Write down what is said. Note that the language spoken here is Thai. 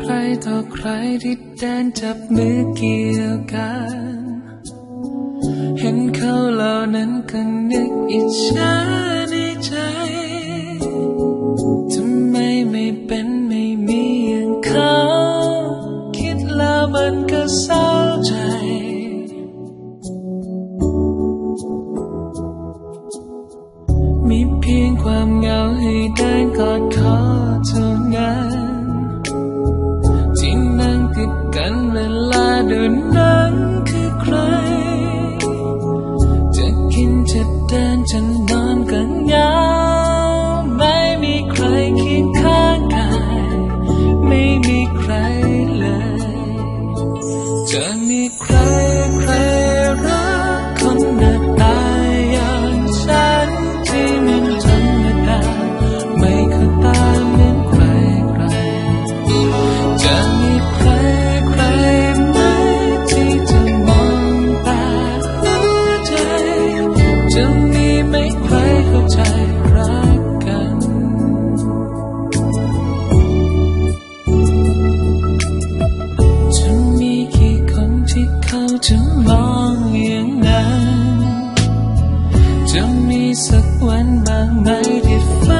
ใครต่อใครที่แดนจับมือเกี่ยวกัน เห็นเขาเหล่านั้นก็นึกอิจฉาในใจทำไมไม่เป็นไม่มีอย่างเขา คิดแล้วมันก็เศร้า 你快快 ร้องอย่างนั้น จะมีสักวันบางไหมที่ฟ้า